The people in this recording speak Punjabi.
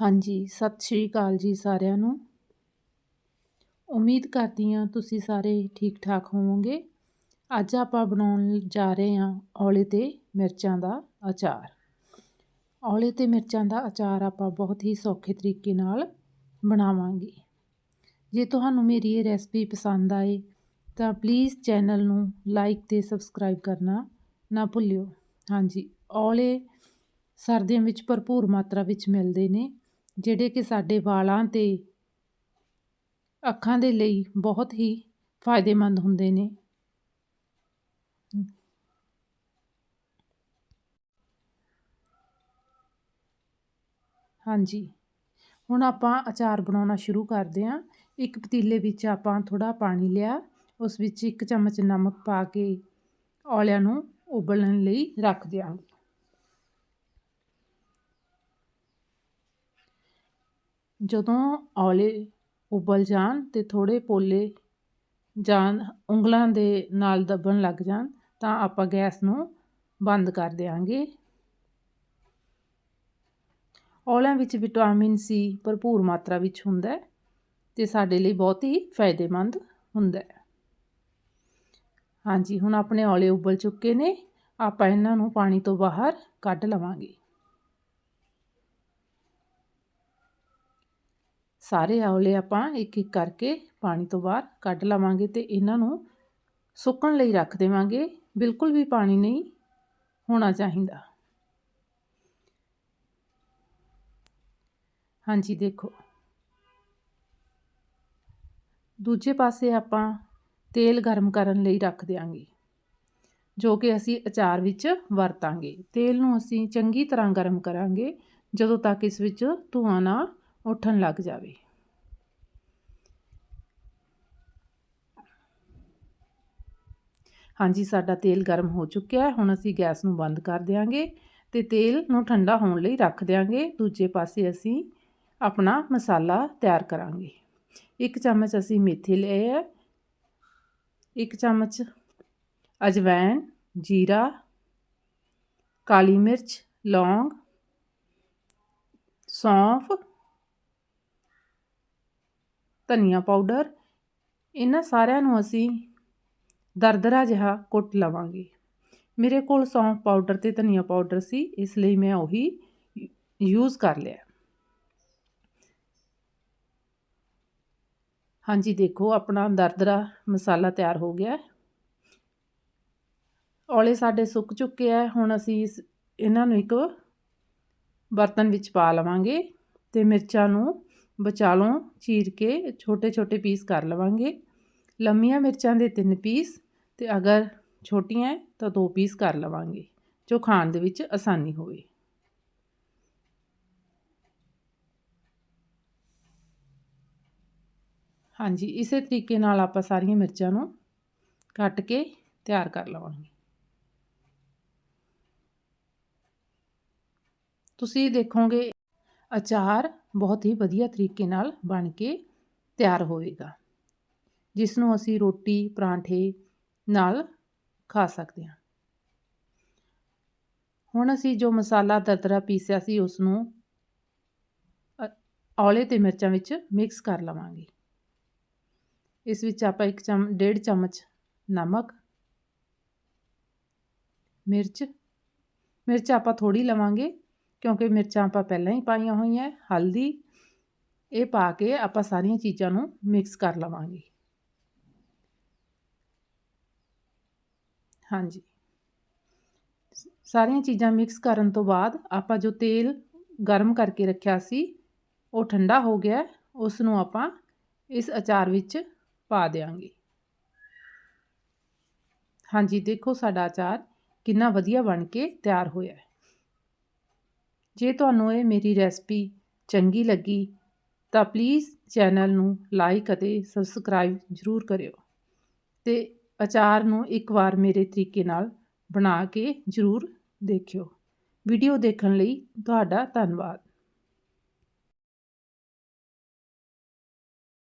ਹਾਂਜੀ, ਸਤਿ ਸ਼੍ਰੀ ਅਕਾਲ ਜੀ ਸਾਰਿਆਂ ਨੂੰ। ਉਮੀਦ ਕਰਦੀ ਹਾਂ ਤੁਸੀਂ ਸਾਰੇ ਠੀਕ ਠਾਕ ਹੋਵੋਗੇ। ਅੱਜ ਆਪਾਂ ਬਣਾਉਣ ਜਾ ਰਹੇ ਹਾਂ ਔਲੇ ਤੇ ਮਿਰਚਾਂ ਦਾ ਅਚਾਰ। ਔਲੇ ਤੇ ਮਿਰਚਾਂ ਦਾ ਅਚਾਰ ਆਪਾਂ ਬਹੁਤ ਹੀ ਸੌਖੇ ਤਰੀਕੇ ਨਾਲ ਬਣਾਵਾਂਗੇ। ਜੇ ਤੁਹਾਨੂੰ ਮੇਰੀ ਇਹ ਰੈਸਪੀ ਪਸੰਦ ਆਏ ਤਾਂ ਪਲੀਜ਼ ਚੈਨਲ ਨੂੰ ਲਾਈਕ ਤੇ ਸਬਸਕ੍ਰਾਈਬ ਕਰਨਾ ਨਾ ਭੁੱਲਿਓ। ਹਾਂਜੀ, ਔਲੇ ਸਰਦੀਆਂ ਵਿੱਚ ਭਰਪੂਰ ਮਾਤਰਾ ਵਿੱਚ ਮਿਲਦੇ ਨੇ। ਜਿਹੜੇ ਕਿ ਸਾਡੇ ਵਾਲਾਂ ਅਤੇ ਅੱਖਾਂ ਦੇ ਲਈ ਬਹੁਤ ਹੀ ਫਾਇਦੇਮੰਦ ਹੁੰਦੇ ਨੇ। ਹਾਂਜੀ, ਹੁਣ ਆਪਾਂ ਅਚਾਰ ਬਣਾਉਣਾ ਸ਼ੁਰੂ ਕਰਦੇ ਹਾਂ। ਇੱਕ ਪਤੀਲੇ ਵਿੱਚ ਆਪਾਂ ਥੋੜਾ ਪਾਣੀ ਲਿਆ, ਉਸ ਵਿੱਚ ਇੱਕ ਚਮਚ ਨਮਕ ਪਾ ਕੇ ਔਲਿਆਂ ਨੂੰ ਉਬਲਣ ਲਈ ਰੱਖ ਦਿਆਂਗੇ। ਜਦੋਂ ਔਲੇ ਉਬਲ ਜਾਣ ਅਤੇ ਥੋੜ੍ਹੇ ਪੋਲੇ ਜਾਣ, ਉਂਗਲਾਂ ਦੇ ਨਾਲ ਦੱਬਣ ਲੱਗ ਜਾਣ, ਤਾਂ ਆਪਾਂ ਗੈਸ ਨੂੰ ਬੰਦ ਕਰ ਦਿਆਂਗੇ। ਔਲਿਆਂ ਵਿੱਚ ਵਿਟਾਮਿਨ ਸੀ ਭਰਪੂਰ ਮਾਤਰਾ ਵਿੱਚ ਹੁੰਦਾ ਹੈ ਤੇ ਸਾਡੇ ਲਈ ਬਹੁਤ ਹੀ ਫਾਇਦੇਮੰਦ ਹੁੰਦਾ ਹੈ। ਹਾਂਜੀ, ਹੁਣ ਆਪਣੇ ਔਲੇ ਉਬਲ ਚੁੱਕੇ ਨੇ, ਆਪਾਂ ਇਹਨਾਂ ਨੂੰ ਪਾਣੀ ਤੋਂ ਬਾਹਰ ਕੱਢ ਲਵਾਂਗੇ। ਸਾਰੇ ਆਵਲੇ ਆਪਾਂ ਇੱਕ ਇੱਕ ਕਰਕੇ ਪਾਣੀ ਤੋਂ ਬਾਹਰ ਕੱਢ ਲਵਾਂਗੇ ਤੇ ਇਹਨਾਂ ਨੂੰ ਸੁੱਕਣ ਲਈ ਰੱਖ ਦੇਵਾਂਗੇ। ਬਿਲਕੁਲ ਵੀ ਪਾਣੀ ਨਹੀਂ ਹੋਣਾ ਚਾਹੀਦਾ। ਹਾਂਜੀ, ਦੇਖੋ। ਦੂਜੇ ਪਾਸੇ ਆਪਾਂ ਤੇਲ ਗਰਮ ਕਰਨ ਲਈ ਰੱਖ ਦਿਆਂਗੇ, ਜੋ ਕਿ ਅਸੀਂ ਅਚਾਰ ਵਿੱਚ ਵਰਤਾਂਗੇ। ਤੇਲ ਨੂੰ ਅਸੀਂ ਚੰਗੀ ਤਰ੍ਹਾਂ ਗਰਮ ਕਰਾਂਗੇ, ਜਦੋਂ ਤੱਕ ਇਸ ਵਿੱਚ ਧੂਆਂ ਨਾ ਉੱਠਣ ਲੱਗ ਜਾਵੇ। ਹਾਂਜੀ, ਸਾਡਾ ਤੇਲ ਗਰਮ ਹੋ ਚੁੱਕਿਆ ਹੁਣ ਅਸੀਂ ਗੈਸ ਨੂੰ ਬੰਦ ਕਰ ਦਿਆਂਗੇ ਤੇ ਤੇਲ ਨੂੰ ਠੰਡਾ ਹੋਣ ਲਈ ਰੱਖ ਦਿਆਂਗੇ। ਦੂਜੇ ਪਾਸੇ ਅਸੀਂ ਆਪਣਾ ਮਸਾਲਾ ਤਿਆਰ ਕਰਾਂਗੇ। ਇੱਕ ਚਮਚ ਅਸੀਂ ਮੇਥੇ ਲਏ ਹੈ। ਇੱਕ ਚਮਚ ਅਜਵਾਇਣ ਜੀਰਾ, ਕਾਲੀ ਮਿਰਚ, ਲੌਂਗ, ਸੌਂਫ ਧਨੀਆ ਪਾਊਡਰ, ਇਹਨਾਂ ਸਾਰਿਆਂ ਨੂੰ ਅਸੀਂ ਦਰਦਰਾ ਜਿਹਾ ਕੁੱਟ ਲਵਾਂਗੇ। ਮੇਰੇ ਕੋਲ ਸੌਂਫ ਪਾਊਡਰ ਤੇ ਧਨੀਆ ਪਾਊਡਰ ਸੀ, ਇਸ ਲਈ ਮੈਂ ਉਹੀ ਯੂਜ਼ ਕਰ ਲਿਆ। ਹਾਂਜੀ, ਦੇਖੋ, ਆਪਣਾ ਦਰਦਰਾ ਮਸਾਲਾ ਤਿਆਰ ਹੋ ਗਿਆ। ਔਲੇ ਸਾਡੇ ਸੁੱਕ ਚੁੱਕੇ ਆ, ਹੁਣ ਅਸੀਂ ਇਹਨਾਂ ਨੂੰ ਇੱਕ ਬਰਤਨ ਵਿੱਚ ਪਾ ਲਵਾਂਗੇ ਤੇ ਮਿਰਚਾਂ ਨੂੰ ਵਿਚਾਲੋਂ ਚੀਰ ਕੇ ਛੋਟੇ ਛੋਟੇ ਪੀਸ ਕਰ ਲਵਾਂਗੇ। ਲੰਮੀਆਂ ਮਿਰਚਾਂ ਦੇ ਤਿੰਨ ਪੀਸ ਤੇ ਅਗਰ ਛੋਟੀਆਂ ਤਾਂ ਦੋ ਪੀਸ ਕਰ ਲਵਾਂਗੇ, ਜੋ ਖਾਣ ਦੇ ਵਿੱਚ ਆਸਾਨੀ ਹੋਵੇ। ਹਾਂਜੀ, ਇਸੇ ਤਰੀਕੇ ਨਾਲ ਆਪਾਂ ਸਾਰੀਆਂ ਮਿਰਚਾਂ ਨੂੰ ਕੱਟ ਕੇ ਤਿਆਰ ਕਰ ਲਵਾਂਗੇ। ਤੁਸੀਂ ਦੇਖੋਗੇ ਅਚਾਰ ਬਹੁਤ ਹੀ ਵਧੀਆ ਤਰੀਕੇ ਨਾਲ ਬਣ ਕੇ ਤਿਆਰ ਹੋਵੇਗਾ ਜਿਸ ਨੂੰ ਅਸੀਂ ਰੋਟੀ, ਪਰਾਂਠੇ ਨਾਲ ਖਾ ਸਕਦੇ ਹਾਂ। ਹੁਣ ਅਸੀਂ ਜੋ ਮਸਾਲਾ ਦਰਦਰਾ ਪੀਸਿਆ ਸੀ ਉਸ ਨੂੰ ਔਲੇ ਤੇ ਮਿਰਚਾਂ ਵਿੱਚ ਮਿਕਸ ਕਰ ਲਵਾਂਗੇ। ਇਸ ਵਿੱਚ ਆਪਾਂ ਇੱਕ ਚਮ, ਡੇਢ ਚਮਚ ਨਮਕ, ਮਿਰਚ ਮਿਰਚ ਆਪਾਂ ਥੋੜੀ ਲਵਾਂਗੇ। ਕਿਉਂਕਿ ਮਿਰਚਾਂ ਆਪਾਂ ਪਹਿਲਾਂ ਹੀ ਪਾਈਆਂ ਹੋਈਆਂ ਹਲਦੀ, ਇਹ ਪਾ ਕੇ ਆਪਾਂ ਸਾਰੀਆਂ ਚੀਜ਼ਾਂ ਨੂੰ ਮਿਕਸ ਕਰ ਲਵਾਂਗੇ। ਹਾਂਜੀ। ਸਾਰੀਆਂ ਚੀਜ਼ਾਂ ਮਿਕਸ ਕਰਨ ਤੋਂ ਬਾਅਦ ਆਪਾਂ ਜੋ ਤੇਲ ਗਰਮ ਕਰਕੇ ਰੱਖਿਆ ਸੀ, ਉਹ ਠੰਡਾ ਹੋ ਗਿਆ ਉਸ ਨੂੰ ਆਪਾਂ ਇਸ ਅਚਾਰ ਵਿੱਚ ਪਾ ਦੇਵਾਂਗੇ ਹਾਂਜੀ, ਦੇਖੋ ਸਾਡਾ ਅਚਾਰ ਕਿੰਨਾ ਵਧੀਆ ਬਣ ਕੇ ਤਿਆਰ ਹੋਇਆ ਹੈ। ਜੇ ਤੁਹਾਨੂੰ ਇਹ ਮੇਰੀ ਰੈਸਪੀ ਚੰਗੀ ਲੱਗੀ, ਤਾਂ ਪਲੀਜ਼ ਚੈਨਲ ਨੂੰ ਲਾਈਕ ਅਤੇ ਸਬਸਕ੍ਰਾਈਬ ਜ਼ਰੂਰ ਕਰਿਓ ਤੇ ਅਚਾਰ ਨੂੰ ਇੱਕ ਵਾਰ ਮੇਰੇ ਤਰੀਕੇ ਨਾਲ ਬਣਾ ਕੇ ਜ਼ਰੂਰ ਦੇਖਿਓ। ਵੀਡੀਓ ਦੇਖਣ ਲਈ ਤੁਹਾਡਾ ਧੰਨਵਾਦ।